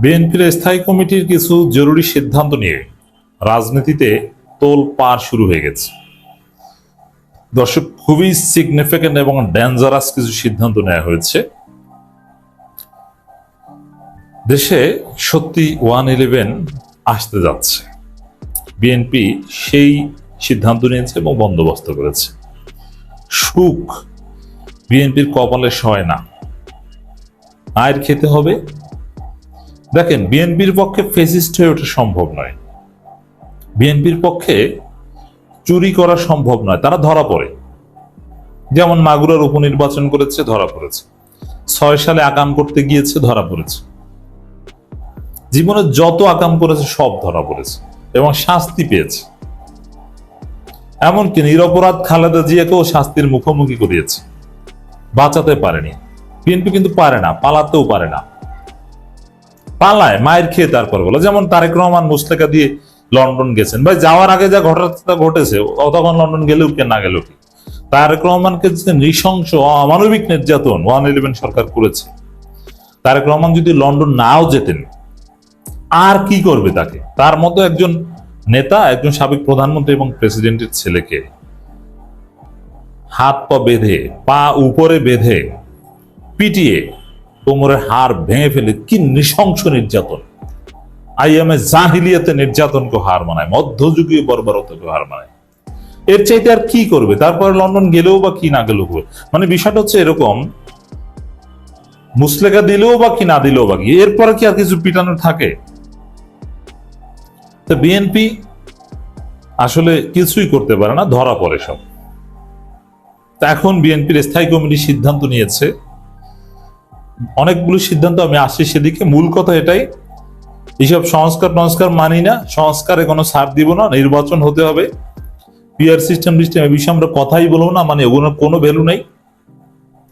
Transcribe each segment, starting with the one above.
বিএনপির স্থায়ী কমিটির কিছু জরুরি সিদ্ধান্ত নিয়ে রাজনীতিতে তোল পার শুরু হয়ে গেছে। দর্শক, খুবই সিগনিফিক্যান্ট এবং ডেঞ্জারাস কিছু সিদ্ধান্ত নেওয়া হয়েছে। দেশে সত্যি ওয়ান ইলেভেন আসতে যাচ্ছে। বিএনপি সেই সিদ্ধান্ত নিয়েছে এবং বন্দোবস্ত করেছে। সুখ বিএনপির কপালে সয় না। আয়ের খেতে হবে দেখেন, বিএনপির পক্ষে ফেসিস্ট হয়ে ওঠা সম্ভব নয়। বিএনপির পক্ষে চুরি করা সম্ভব নয়, তারা ধরা পড়ে। যেমন মাগুরার উপনির্বাচন করেছে, ধরা পড়েছে। ছয় সালে আকাম করতে গিয়েছে, ধরা পড়েছে। জীবনে যত আকাম করেছে, সব ধরা পড়েছে এবং শাস্তি পেয়েছে। এমনকি নিরপরাধ খালেদা জিয়াকেও শাস্তির মুখোমুখি করিয়েছে। বাঁচাতে পারেনি। বিএনপি কিন্তু পারে না, পালাতেও পারে না। পালায়, মায়ের খেয়ে তারপর বলো। যেমন তারেক রহমান মুসলেকা দিয়ে লন্ডন গেছেন। ভাই, যাওয়ার আগে যা ঘটনা ঘটেছে, তখন লন্ডন গেলেও কে না গেলেও কি? তারেক রহমানকে যে নৃশংস, অমানবিক নির্যাতন ওয়ান ইলেভেন সরকার করেছে। তারেক রহমান যদি লন্ডন নাও যেতেন, আর কি করবে তাকে? তার মতো একজন নেতা, একজন সাবেক প্রধানমন্ত্রী এবং প্রেসিডেন্টের ছেলেকে হাত পা বেঁধে, পা উপরে বেঁধে, পিটিয়ে কোমরের হার ভেঙে ফেলে, কি নৃশংস নির্যাতন। আইএমএ জাহিলিয়াতে নির্যাতনকে হার মানায়, মধ্যযুগীয় বর্বরতাকে হার মানায়। এর চাইতে আর কি করবে? তারপরে লন্ডন গেলেও বা কি না গেলেও হবে? মানে বিষয়টা হচ্ছে এরকম, মুসলেকা দিলেও বা কি না দিলেও বা কি, এরপরে কি আর কিছু পিটানো থাকে? তো বিএনপি আসলে কিছুই করতে পারে না, ধরা পড়ে সব। এখন বিএনপির স্থায়ী কমিটি সিদ্ধান্ত নিয়েছে। অনেকগুলো সিদ্ধান্ত আমি আসছি সেদিকে। মূল কথা এটাই, এইসব সংস্কার টংস্কার মানি না, সংস্কারে কোনো ছাড় দিব না, নির্বাচন হতে হবে। পিআর সিস্টেম সিস্টেম এ বিষয়ে আমরা কথাই বলব না মানে ওগুলোর কোনো ভ্যালু নেই।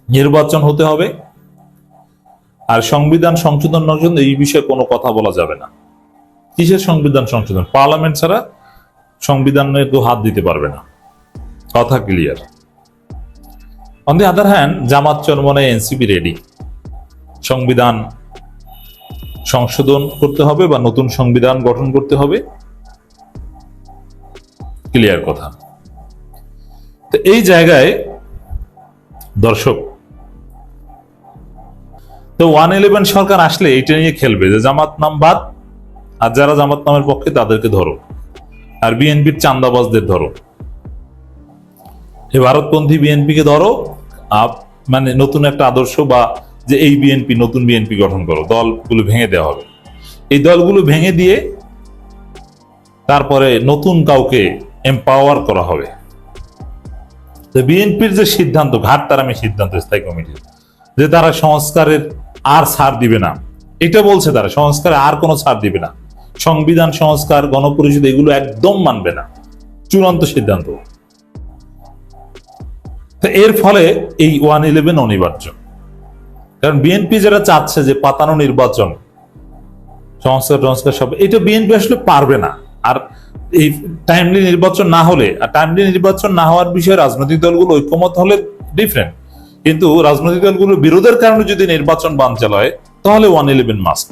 নির্বাচন হতে হবে। আর সংবিধান সংশোধন সংশোধন এই বিষয়ে কোনো কথা বলা যাবে না। কিসের সংবিধান সংশোধন? পার্লামেন্ট ছাড়া সংবিধানে তো হাত দিতে পারবে না। কথা clear on the other hand Jamaat Charmonai NCP ready সংবিধান সংশোধন করতে হবে বা নতুন সংবিধান গঠন করতে হবে? ক্লিয়ার কথা। তো এই জায়গায় দর্শক, তো ওয়ান ইলেভেন সরকার আসলে এটা নিয়ে খেলবে যে জামাত নাম বাদ, আর যারা জামাত নামের পক্ষে তাদেরকে ধরো, আর বিএনপির চান্দাবাজদের ধরো। এই ভারতপন্থী বিএনপিকে ধরো মানে নতুন একটা আদর্শ বা যে এই বিএনপি, নতুন বিএনপি গঠন করো, দলগুলো ভেঙে দেওয়া হবে। এই দলগুলো ভেঙে দিয়ে তারপরে নতুন কাউকে এম্পাওয়ার করা হবে। তো বিএনপির যে সিদ্ধান্ত ঘাট তারামি সিদ্ধান্ত, স্থায়ী কমিটির যে তারা সংস্কারের আর ছাড় দিবে না, এটা বলছে তারা, সংস্কারে আর কোনো ছাড় দিবে না। সংবিধান সংস্কার, গণপরিষদ এগুলো একদম মানবে না। চূড়ান্ত সিদ্ধান্ত। তো এর ফলে এই ওয়ান ইলেভেন অনিবার্য। কারণ বিএনপি যারা চাচ্ছে যে পাতানো নির্বাচন, সংস্কার সংস্কার সব, এটা বিএনপি আসলে পারবে না। আর এই টাইমলি নির্বাচন না হলে, আর টাইমলি নির্বাচন না হওয়ার বিষয়ে রাজনৈতিক দলগুলো ঐক্যমত হলে ডিফারেন্ট কিন্তু রাজনৈতিক দলগুলোর বিরোধের কারণে যদি নির্বাচন বানচাল হয় তাহলে ওয়ান ইলেভেন মাস্ট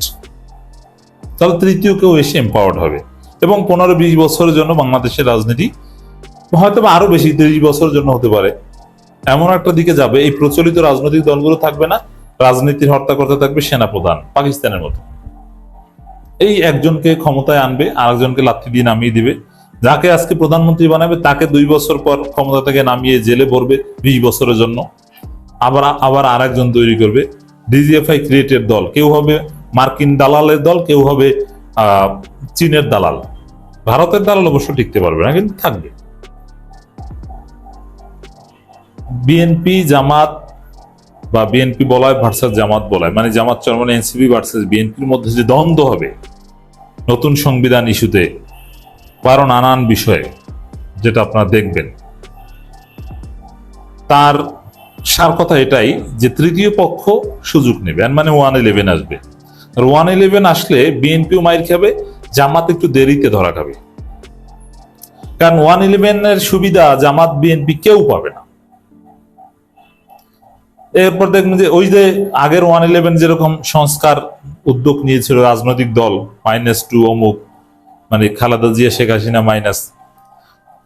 তাহলে তৃতীয় কেউ এসে এম্পাওয়ার্ড হবে। এবং পনেরো বিশ বছরের জন্য বাংলাদেশের রাজনীতি হয়তো বা আরও বেশি, তিরিশ বছরের জন্য হতে পারে। এমন একটা দিকে যাবে, এই প্রচলিত রাজনৈতিক দলগুলো থাকবে না। রাজনীতির হত্যা করতে থাকবে সেনাপ্রধান, পাকিস্তানের মতো। এই একজনকে ক্ষমতায় আনবে আর একজনকে লাথি দিয়ে নামিয়ে দিবে। যাকে আজকে প্রধানমন্ত্রী বানাবে, তাকে দুই বছর পর ক্ষমতা থেকে নামিয়ে জেলে ভরবে বিশ বছরের জন্য। আবার আবার আর একজন তৈরি করবে, ডিজিএফআই ক্রিয়েটেড দল। কেউ হবে মার্কিন দালালের দল, কেউ হবে চীনের দালাল। ভারতের দালাল অবশ্য টিকতে পারবে না, কিন্তু থাকবে। বিএনপি, জামাত বা বিএনপি বলায় ভার্সাস জামাত বলায়। মানে জামাত চরমানে এনসিপি ভার্সাস বিএনপির মধ্যে যে দ্বন্দ্ব হবে, নতুন সংবিধান ইস্যুতে বা আরও নানান বিষয়ে যেটা আপনারা দেখবেন। তার সার কথা এটাই যে তৃতীয় পক্ষ সুযোগ নেবে মানে ওয়ান ইলেভেন আসবে। আর ওয়ান ইলেভেন আসলে বিএনপিও মাইর খাবে, জামাত একটু দেরিতে ধরা খাবে। কারণ ওয়ান ইলেভেনের সুবিধা জামাত বিএনপি কেউ পাবে না। এরপর দেখবেন যে ওই যে আগের ওয়ান ইলেভেন যেরকম সংস্কার উদ্যোগ নিয়েছিল রাজনৈতিক দল মাইনাস টু অমুক মানে খালেদা জিয়া, শেখ হাসিনা মাইনাস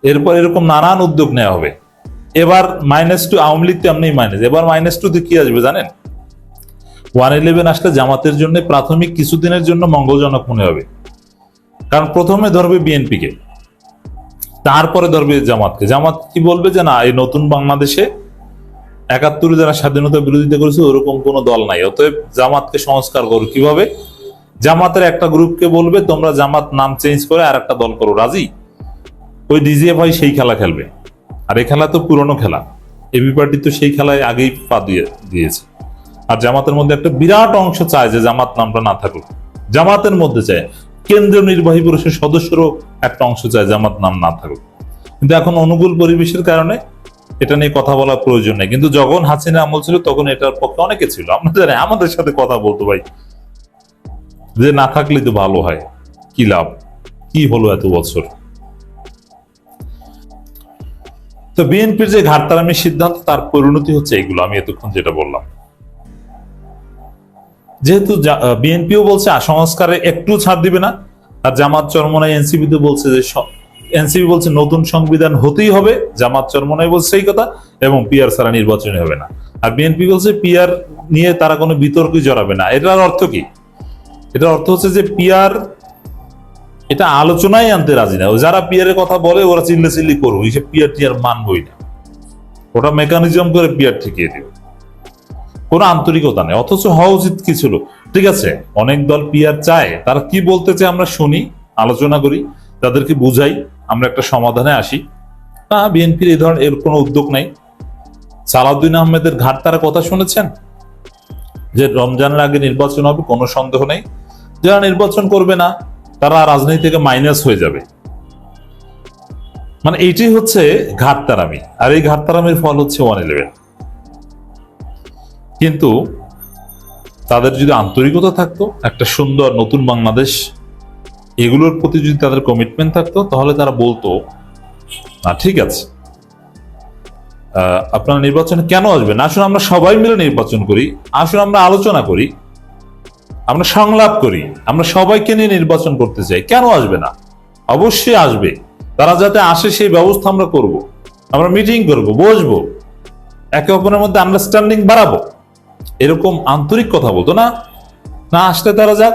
এরপর এরকম নানান উদ্যোগ নেওয়া হবে। এবার মাইনাস টু আওয়ামী লীগ তো এমনি মাইনাস এবার মাইনাস টু কি আসবে জানেন? ওয়ান ইলেভেন আসলে জামাতের জন্য প্রাথমিক কিছুদিনের জন্য মঙ্গলজনক মনে হবে। কারণ প্রথমে ধরবে বিএনপিকে তারপরে ধরবে জামাতকে। জামাত কি বলবে যে না, এই নতুন বাংলাদেশে একাত্তরে যারা স্বাধীনতা বিরোধিতা করেছে, ওরকম কোনো দল নাই। অতএব জামাতকে সংস্কার করো। কীভাবে? জামাতের একটা গ্রুপকে বলবে, তোমরা জামাত নাম চেঞ্জ করে আর একটা দল করো। রাজি? ওই ডিজিএফআই সেই খেলা খেলবে। আর এই খেলা তো পুরনো খেলা। এবি পার্টি তো সেই খেলায় আগেই পা দিয়ে দিয়েছে। আর জামাতের মধ্যে একটা বিরাট অংশ চায় যে জামাত নামটা না থাকুক। জামাতের মধ্যে চায়। কেন্দ্রীয় নির্বাহী পরিষদের সদস্যরও একটা অংশ চায় জামাত নাম না থাকুক। কিন্তু এখন অনুকূল পরিবেশের কারণে এটা নিয়ে কথা বলার প্রয়োজন নেই। কিন্তু যখন হাসিনা আমল ছিল, তখন এটার পক্ষে অনেকে ছিল। আমরা জানি, আমাদের সাথে কথা বলতো ভাই। যে না থাকলে তো ভালো হয়। কি লাভ? কি হলো এত বছর? তো বিএনপির যে ঘাটতারামের সিদ্ধান্ত, তার পরিণতি হচ্ছে এগুলো। আমি এতক্ষণ যেটা বললাম। যেহেতু বিএনপিও বলছে সংস্কারে একটু ছাড় দিবে না। আর জামাত চরমনাই এনসিপি তো বলছে যে এনসিপি বলছে নতুন সংবিধান হতেই হবে, জামাত চরমনাই বলছে এই কথা, এবং পিআর ছাড়া নির্বাচন হবে না। আর বিএনপি বলছে পিআর নিয়ে তারা কোনো বিতর্কে জড়াবে না। এটার অর্থ কি? এটার অর্থ হচ্ছে যে পিআর, এটা আলোচনায় আনতে রাজি না। যারা পিআর এর কথা বলে, ওরা চিল্লে চিল্লি করব সে পিআর টিআর মানবই না। ওটা মেকানিজম করে পিআর ঠিকিয়ে দিবে। কোনো আন্তরিকতা নেই। অথচ হওয়া উচিত কি ছিল? ঠিক আছে, অনেক দল পিআর চায়। তারা কি বলতে চায় আমরা শুনি, আলোচনা করি, তাদেরকে বুঝাই। আমরা একটা সমাধানে আসি। না, বিএনপির এই ধরনের এর কোনো উদ্যোগ নেই। সালাউদ্দিন আহমেদের ঘাট তারা কথা শুনেছেন? যে রমজানের আগে নির্বাচন হবে, কোনো সন্দেহ নেই। যারা নির্বাচন করবে না, তারা রাজনীতি থেকে মাইনাস হয়ে যাবে। মানে এইটাই হচ্ছে ঘাটতারামি আর এই ঘাটতারামির ফল হচ্ছে ওয়ান ইলেভেন কিন্তু তাদের যদি আন্তরিকতা থাকতো, একটা সুন্দর নতুন বাংলাদেশ এগুলোর প্রতি যদি তাদের কমিটমেন্ট থাকতো, তাহলে তারা বলতো, না, ঠিক আছে। আপনারা নির্বাচনে কেন আসবেন? আসুন, আমরা সবাই মিলে নির্বাচন করি, আসুন, আমরা আলোচনা করি, আমরা সংলাপ করি, আমরা সবাইকে নিয়ে নির্বাচন করতে চাই। কেন আসবে না? অবশ্যই আসবে। তারা যাতে আসে, সেই ব্যবস্থা আমরা করব। আমরা মিটিং করব, বসবো। একে অপরের মধ্যে আন্ডারস্ট্যান্ডিং বাড়াবো। এরকম আন্তরিক কথা বলতো না? না আসলে তারা যাক।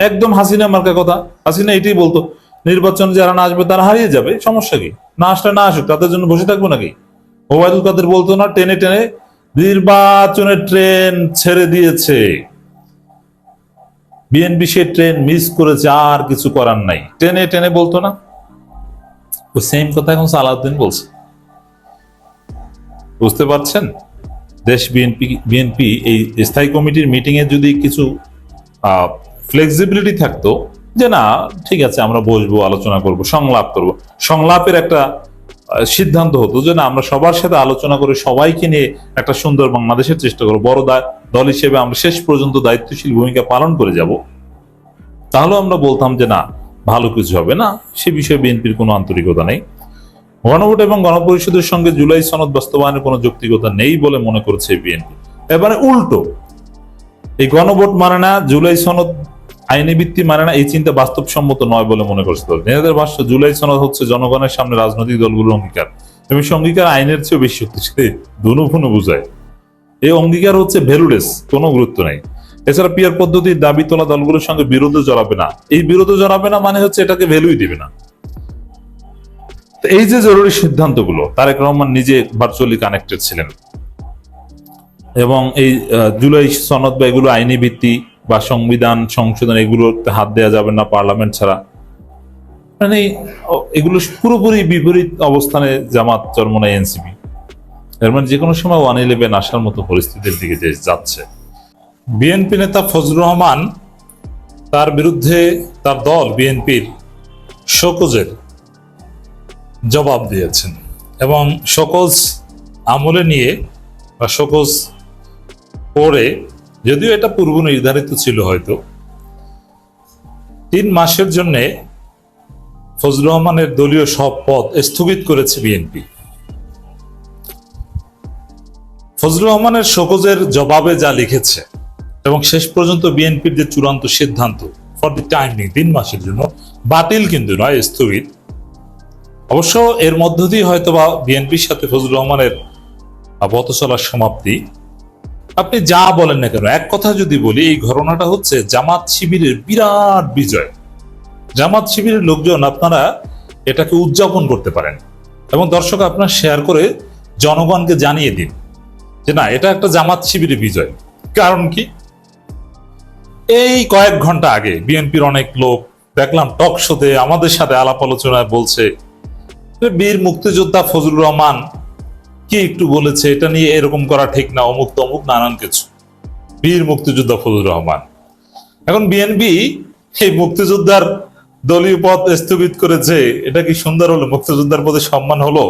একদম হাসিনা মার্কা কথা। হাসিনা এটাই বলতো, নির্বাচন যারা না আসবে তারা হারিয়ে যাবে, সমস্যা কি? না আসলে না আসুক, তাদের জন্য বসে থাকব নাকি? ওবায়দুল কাদের বলতো না, টেনে টেনে নির্বাচনের ট্রেন ছেড়ে দিয়েছে। বিএনপি সে ট্রেন মিস করেছে, আর কিছু করার নাই। টেনে টেনে বলতো না। ওই সেম কথা এখন সালাউদ্দিন বলছে। বুঝতে পারছেন? দেশ বিএনপি বিএনপি এই স্থায়ী কমিটির মিটিং এ যদি কিছু ফ্লেক্সিবিলিটি থাকতো যে না, ঠিক আছে, আমরা বসবো, আলোচনা করব, সংলাপ করব। সংলাপের একটা সিদ্ধান্ত হতো যে না, আমরা সবার সাথে আলোচনা করে সবাইকে নিয়ে একটা সুন্দর বাংলাদেশের চেষ্টা করব। বড় দল হিসেবে আমরা শেষ পর্যন্ত দায়িত্বশীল ভূমিকা পালন করে যাব। তাহলেও আমরা বলতাম যে না, ভালো কিছু হবে না, সে বিষয়ে বিএনপির কোনো আন্তরিকতা নেই। গণভোট এবং গণপরিষদের সঙ্গে জুলাই সনদ বাস্তবায়নের কোনো যৌক্তিকতা নেই বলে মনে করছে বিএনপি। এবারে উল্টো, এই গণভোট মানে না, জুলাই সনদ আইনি ভিত্তি মানে না, এই চিন্তা বাস্তবসম্মত নয় বলে মনে করছে দল। নেতাদের ভাষ্য, জুলাই সনদ হচ্ছে জনগণের সামনে রাজনৈতিক দলগুলোর অঙ্গীকার। এবং সে অঙ্গীকার আইনের চেয়ে বেশি শক্তিশালী, ধনু ফুনু বুঝায়। এই অঙ্গীকার হচ্ছে ভ্যালুলেস কোনো গুরুত্ব নেই। এছাড়া পিয়ার পদ্ধতির দাবি তোলা দলগুলোর সঙ্গে বিরোধে জড়াবে না। এই বিরোধে জড়াবে না মানে হচ্ছে এটাকে ভ্যালুই দিবে না। এই যে জরুরি সিদ্ধান্তগুলো, তারেক রহমান নিজে ভার্চুয়ালি কানেক্টেড ছিলেন। এবং এই জুলাই সনদ বা এগুলো আইনি ভিত্তি বা সংবিধান, সংশোধন, এগুলোতে হাত দেওয়া যাবে না পার্লামেন্ট ছাড়া। মানে এগুলো পুরোপুরি বিপরীত অবস্থানে জামাত চরমনাই এনসিপি। এর মানে যে কোনো সময় ওয়ান ইলেভেন আসার মতো পরিস্থিতির দিকে যাচ্ছে। বিএনপি নেতা ফজলুর রহমান তার বিরুদ্ধে তার দল বিএনপির শোকজের জবাব দিয়েছেন এবং শোকজ আমলে নিয়ে বা শোকজ পরে যদিও এটা পূর্ব নির্ধারিত ছিল হয়তো। তিন মাসের জন্য ফজলুর রহমানের দলীয় সব পদ স্থগিত করেছে বিএনপি। ফজলুর রহমানের শোকজের জবাবে যা লিখেছে এবং শেষ পর্যন্ত বিএনপির যে চূড়ান্ত সিদ্ধান্ত ফর দি টাইম তিন মাসের জন্য বাতিল কিন্তু নয়, স্থগিত। অবশ্য এর মধ্য দিয়ে হয়তো বা বিএনপির সাথে ফজলুর রহমানের পথ চলার সমাপ্তি আপনি যা বলেন না কেন, এক কথা যদি বলি, এই ঘটনাটা হচ্ছে জামাত শিবিরের বিরাট বিজয়। জামাত শিবিরের লোকজন আপনারা এটাকে উদযাপন করতে পারেন এবং দর্শক আপনারা শেয়ার করে জনগণকে জানিয়ে দিন যে না, এটা একটা জামাত শিবিরের বিজয়। কারণ কি? এই কয়েক ঘণ্টা আগে বিএনপির অনেক লোক, দেখলাম টক শোতে আমাদের সাথে আলাপ আলোচনায় বলছে, বীর মুক্তিযোদ্ধা ফজলুর রহমান কি একটু বলেছে, এটা নিয়ে এরকম করা ঠিক না, অমুক তমুক, নানান কিছু। বীর মুক্তিযোদ্ধা ফজলুর রহমান। এখন বিএনপি এই মুক্তিযোদ্ধার দলীয় পদ স্থগিত করেছে, এটা কি সুন্দর হলো? মুক্তিযোদ্ধার প্রতি সম্মান হলো?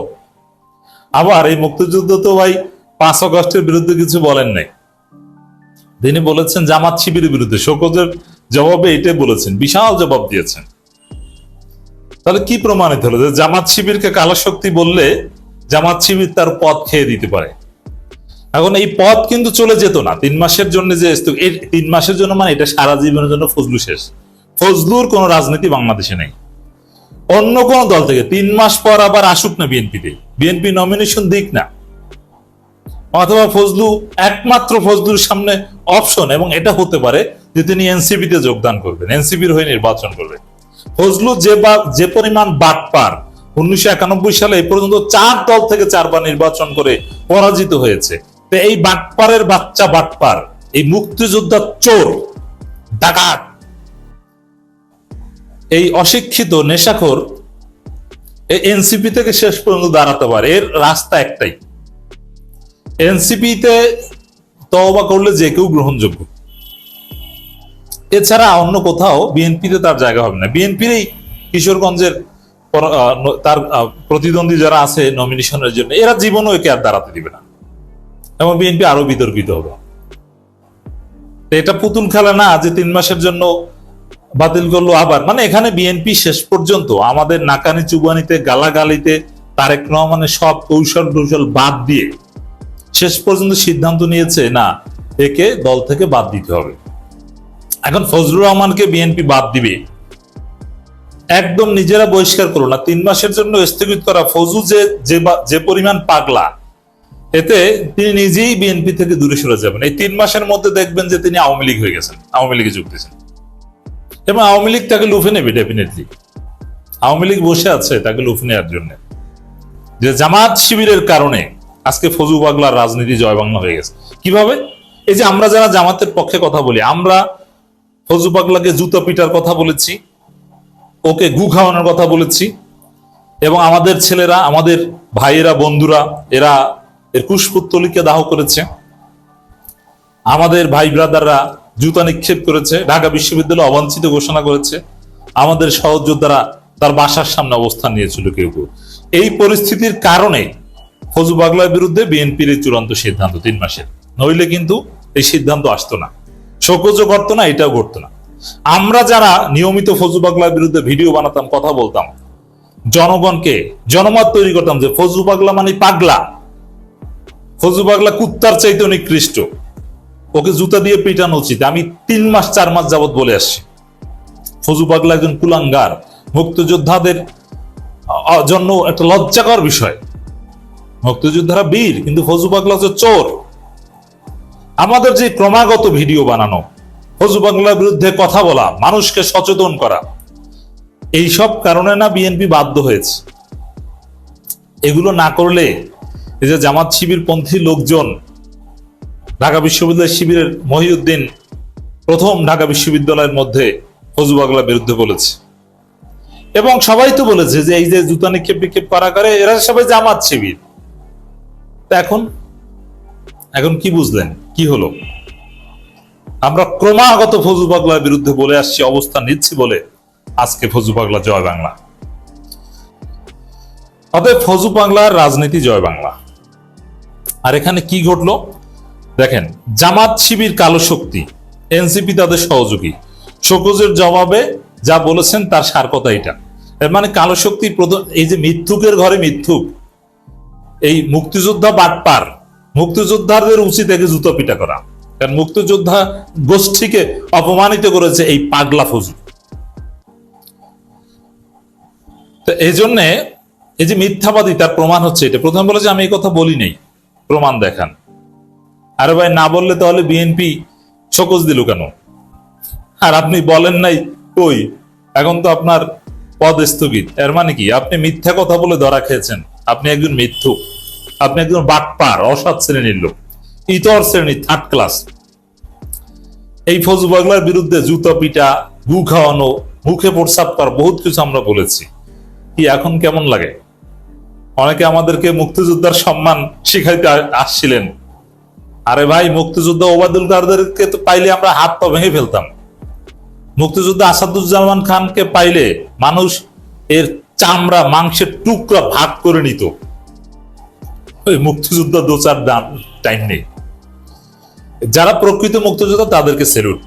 আবার এই মুক্তিযুদ্ধ তো ভাই পাঁচ অগস্টের বিরুদ্ধে কিছু বলেন নাই। তিনি বলেছেন, জামাত শিবিরের বিরুদ্ধে। শোকজের জবাবে এটাই বলেছেন, বিশাল জবাব দিয়েছেন। তাহলে কি প্রমাণিত হলো? যে জামাত শিবিরকে কালো শক্তি বললে জামাত শিবির তার পদ খেয়ে দিতে পারে। এখন এই পদ কিন্তু চলে যেত না। তিন মাসের জন্য যে তিন মাসের জন্য মানে এটা সারা জীবনের জন্য ফজলু শেষ। ফজলুর কোন রাজনীতি বাংলাদেশে নেই। অন্য কোন দল থেকে। তিন মাস পর আবার আসুক না বিএনপিতে। বিএনপি নমিনেশন দিক না। অথবা ফজলু একমাত্র ফজলুর সামনে অপশন এবং এটা হতে পারে যে তিনি এনসিপি তে যোগদান করবেন, এনসিপির হয়ে নির্বাচন করবেন। ফজলু যে বা- যে পরিমাণ বাটপার উনিশশো একানব্বই সালে এই পর্যন্ত চার দল থেকে চারবার নির্বাচন করে পরাজিত হয়েছে। তো এই বাটপারের বাচ্চা বাটপার, এই মুক্তিযোদ্ধা চোর, ডাকাত, এই অশিক্ষিত, নেশাখোর এনসিপি থেকে শেষ পর্যন্ত দাঁড়াতে পারে। এর রাস্তা একটাই। এনসিপিতে তওবা করলে যে কেউ গ্রহণযোগ্য। এছাড়া অন্য কোথাও বিএনপিতে তার জায়গা হবে না। বিএনপির এই কিশোরগঞ্জের তার প্রতিদ্বন্দ্বী যারা আছে নমিনেশনের জন্য, এরা জীবনও একে আর দাঁড়াতে দিবে না। এবং বিএনপি আরও বিতর্কিত হবে। এটা পুতুল খেলা না, যে তিন মাসের জন্য বাতিল করল আবার। মানে এখানে বিএনপি শেষ পর্যন্ত আমাদের নাকানি চুবানিতে, গালাগালিতে, তারেক রহমানের সব কৌশল কৌশল বাদ দিয়ে শেষ পর্যন্ত সিদ্ধান্ত নিয়েছে, না, একে দল থেকে বাদ দিতে হবে। এখন ফজলুর রহমানকে বিএনপি বাদ দিবে একদম নিজেরা বহিষ্কার করল না। তিন মাসের জন্য স্থগিত করা ফজু যে যে পরিমাণ পাগলা, এতে তিনি নিজেই বিএনপি থেকে দূরে সরে যাবেন। এই তিন মাসের মধ্যে দেখবেন যে তিনি আওয়ামী লীগ হয়ে গেছেন, আওয়ামী লীগে যোগ দিয়েছেন। এবং আওয়ামী লীগ তাকে লুফে নেবে ডেফিনেটলি আওয়ামী লীগ বসে আছে তাকে লুফে নেওয়ার জন্য। যে জামাত শিবিরের কারণে আজকে ফজু পাগলার রাজনীতি জয় বাংলা হয়ে গেছে। কীভাবে? এই যে আমরা যারা জামাতের পক্ষে কথা বলি, আমরা ফজু পাগলাকে জুতো পিটার কথা বলেছি ওকে গু খাওয়ানোর কথা বলেছি। এবং আমাদের ছেলেরা, আমাদের ভাইয়েরা, বন্ধুরা, এরা এর কুশপুত্তলিকে দাহ করেছে। আমাদের ভাই ব্রাদাররা জুতা নিক্ষেপ করেছে, ঢাকা বিশ্ববিদ্যালয় অবাঞ্ছিত ঘোষণা করেছে। আমাদের সহযোদ্ধারা তার বাসার সামনে অবস্থান নিয়েছিল কেউ কেউ। এই পরিস্থিতির কারণে ফজু বাগলার বিরুদ্ধে বিএনপির চূড়ান্ত সিদ্ধান্ত তিন মাসের। নইলে কিন্তু এই সিদ্ধান্ত আসতো না। শোকজও করতো না, এটাও করতো না। আমরা যারা নিয়মিত ফজু বাগলার বিরুদ্ধে ভিডিও বানাতাম, কথা বলতাম, জনগণকে জনমত তৈরি করতাম যে ফজু পাগলা মানে পাগলা। ফজু পাগলা কুত্তার চাইতে নিকৃষ্ট। ওকে জুতা দিয়ে পিটানো উচিত। আমি তিন মাস, চার মাস যাবত বলে আসছি। ফজু পাগলা একজন কুলাঙ্গার, মুক্তিযোদ্ধাদের জন্য একটা লজ্জাকর বিষয়। মুক্তিযোদ্ধারা বীর, কিন্তু ফজু পাগলা হচ্ছে চোর। আমাদের যে ক্রমাগত ভিডিও বানানো ফজু পাগলার বিরুদ্ধে কথা বলা, মানুষকে সচেতন করা। এই সব কারণে না বিএনপি বাধ্য হয়েছে। এগুলো না করলে এই যে জামাত শিবির পন্থী লোকজন ঢাকা বিশ্ববিদ্যালয় শিবিরের মহিউদ্দিন প্রথম ঢাকা বিশ্ববিদ্যালয়ের মধ্যে ফজু পাগলার বিরুদ্ধে বলেছে। এবং সবাই তো বলেছে যে এই যে জুতা নিক্ষেপ বিক্ষেপ করা করে, এরা সবাই জামাত শিবির। এখন এখন কি বুঝলেন? কি হলো? আমরা ক্রমাগত ফজু পাগলার বিরুদ্ধে বলে আসছি, অবস্থান নিচ্ছি বলে আজকে ফজু পাগলা জয় বাংলা। অতএব ফজু পাগলার রাজনীতি জয় বাংলা। আর এখানে কি ঘটলো? দেখেন, জামাত শিবির কালো শক্তি, এনসিপি তাদের সহযোগী। শোকজের জবাবে যা বলেছেন তার সার কথা এটা। এর মানে কালো শক্তি এই যে মিথ্যুকের ঘরে মিথ্যুক, এই মুক্তিযোদ্ধা বাটপার, মুক্তিযোদ্ধাদের উচিত একে জুতো পিটা করা। কারণ মুক্তিযোদ্ধা গোষ্ঠীকে অপমানিত করেছে এই পাগলা ফজু তো এই জন্যে এই যে মিথ্যাবাদী, তার প্রমাণ হচ্ছে এটা। প্রথম বলে যে আমি এই কথা বলি নাই, প্রমাণ দেখান। আরে ভাই, না বললে তাহলে বিএনপি সকোজ দিল কেন? আর আপনি বলেন নাই কই? এখন তো আপনার পদ স্থগিত। এর মানে কি? আপনি মিথ্যা কথা বলে ধরা খেয়েছেন। আপনি একজন মিথ্যুক। আপনি একজন বাটপার, অসৎ শ্রেণির লোক। ইতর শ্রেণি থার্ড ক্লাস এই ফজু বাগলার বিরুদ্ধে জুতো পিটা গু খাওয়ানো, মুখে প্রস্রাব করা বহুত কিছু আমরা বলেছি। কি এখন কেমন লাগে? অনেকে আমাদেরকে মুক্তিযোদ্ধার সম্মান শিখাইতে আসছিলেন। আরে ভাই, মুক্তিযোদ্ধা ওবায়দুল কাদেরকে তো পাইলে আমরা হাত পা ভেঙে ফেলতাম। মুক্তিযোদ্ধা আসাদুজ্জামান খানকে পাইলে মানুষ এর চামড়া, মাংসের টুকরা ভাগ করে নিত। ওই মুক্তিযোদ্ধা দু চার টাইম নেই। যারা প্রকৃত মুক্তিযোদ্ধা, তাদেরকে সেলুট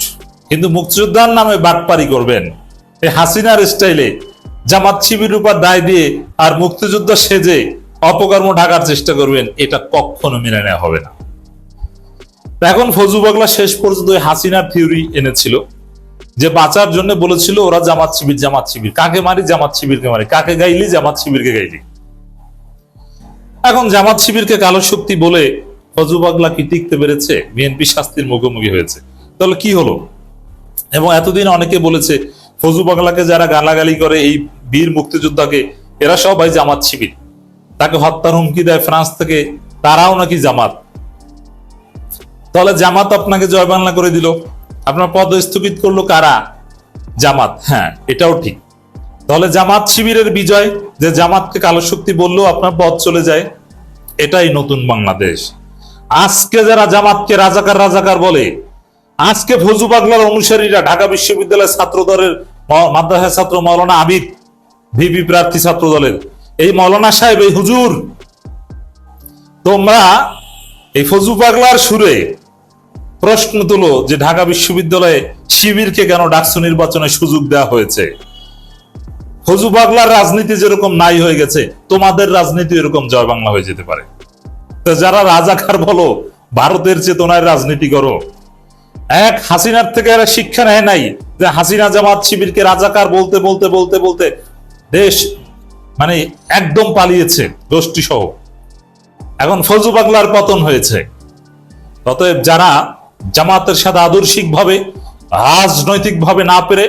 কিন্তু মুক্তিযোদ্ধার নামে বাটপারি করবেন। এই হাসিনার স্টাইলে জামাত শিবির উপর দায় দিয়ে আর মুক্তিযোদ্ধা সেজে অপকর্ম ঢাকার চেষ্টা করবেন, এটা কখনো মেনে নেওয়া হবে না। এখন ফজু বাগলা শেষ পর্যন্ত হাসিনার থিওরি এনেছিল, যে বাঁচার জন্য বলেছিল ওরা জামাত শিবির জামাত শিবির। কাকে মারি? জামাত শিবিরকে মারি। কাকে গাইলি? জামাত শিবিরকে গাইলি। এখন জামাত শিবিরকে কালো শক্তি বলে ফজু বাগলা কি টিকতে পেরেছে? বিএনপি শাস্তির মুখোমুখি হয়েছে। তাহলে কি হলো? এবং এতদিন অনেকে বলেছে, ফজু বাগলাকে যারা গালাগালি করে, এই বীর মুক্তিযোদ্ধাকে, এরা সবাই জামাত শিবির। তাকে হত্যার হুমকি দেয় ফ্রান্স থেকে, তারাও নাকি জামাত। তাহলে জামাত আপনাকে জয় বাংলা করে দিল। আপনার পদ স্থগিত করল কারা? জামাত। হ্যাঁ এটাও ঠিক। তাহলে জামাত শিবিরের বিজয়, যে জামাতকে কালো শক্তি বললেও আপনার পদ চলে যায়, এটাই নতুন বাংলাদেশ। আজকে যারা জামাতকে রাজাকার রাজাকার বলে, আজকে ফজু পাগলার অনুসারীরা ঢাকা বিশ্ববিদ্যালয়ের ছাত্র দলের মাদ্রাসা ছাত্র মৌলানা আবিদ, ভিপি প্রার্থী ছাত্র দলের এই মৌলানা সাহেব, এই হুজুর, তোমরা এই ফজু পাগলার সুরে প্রশ্ন তুলো যে ঢাকা বিশ্ববিদ্যালয়ে শিবিরকে কেন ডাকসু নির্বাচনে সুযোগ দেওয়া হয়েছে? ফজু পাগলার রাজনীতি যেরকম নাই হয়ে গেছে, তোমাদের রাজনীতি এরকম জয় বাংলা হয়ে যেতে পারে। যারা রাজাকার বলো, ভারতের চেতনায় রাজনীতি করো। এক, হাসিনার থেকে এরা শিক্ষা নেয় নাই যে হাসিনা জামাত শিবিরকে রাজাকার বলতে বলতে বলতে বলতে দেশ মানে একদম পালিয়েছে গোষ্ঠী সহ এখন ফজু পাগলার পতন হয়েছে। অতএব যারা জামাতের সাথে আদর্শিক ভাবে রাজনৈতিক ভাবে না পেরে,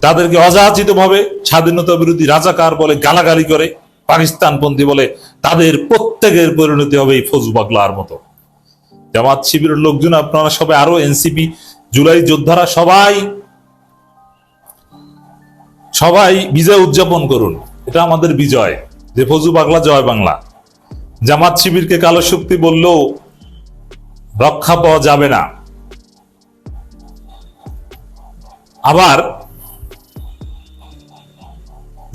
তাদেরকে অযাচিত ভাবে স্বাধীনতা বিরোধী রাজাকার বলে গালাগালি করে পাকিস্তানপন্থী বলে তাদের প্রত্যেকের পরিণতি হবে এই ফজু পাগলার মতো। জামাত শিবিরের লোকজন আপনারা সবাই, আরও এনসিপি, জুলাই যোদ্ধারা সবাই সবাই বিজয় উদযাপন করুন। এটা আমাদের বিজয়, যে ফজু পাগলা জয় বাংলা। জামাত শিবিরকে কালো শক্তি বললেও রক্ষা পাওয়া যাবে না। আবার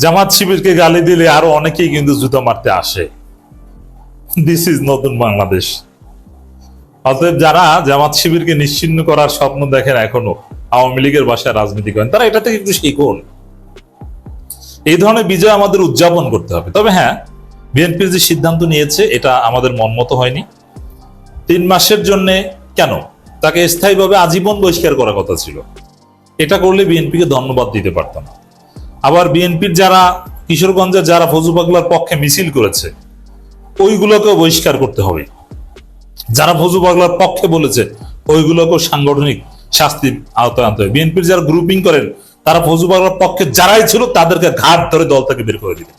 জামাত শিবিরকে গালি দিলে আরও অনেকেই কিন্তু জুতো মারতে আসে। দিস ইজ নতুন বাংলাদেশ অতএব যারা জামাত শিবিরকে নিশ্চিন্ন করার স্বপ্ন দেখেন এখনও, আওয়ামী লীগের বাসায় রাজনীতি করেন, তারা এটা থেকে একটু শিখুন। এই ধরনের বিজয় আমাদের উদযাপন করতে হবে। তবে হ্যাঁ বিএনপির যে সিদ্ধান্ত নিয়েছে, এটা আমাদের মনমত হয়নি। তিন মাসের জন্য কেন? তাকে স্থায়ীভাবে আজীবন বহিষ্কার করার কথা ছিল। এটা করলে বিএনপিকে ধন্যবাদ দিতে পারতাম আবার বিএনপির যারা, কিশোরগঞ্জের যারা ফজু পাগলার পক্ষে মিছিল করেছে, ওইগুলোকেও বহিষ্কার করতে হবে। যারা ফজু পাগলার পক্ষে বলেছে, ওইগুলোকেও সাংগঠনিক শাস্তি আওতায় আনতে হবে। বিএনপির যারা গ্রুপিং করেন, তারা ফজু পাগলার পক্ষে যারাই ছিল, তাদেরকে ঘাট ধরে দল থেকে বের করে দিবে।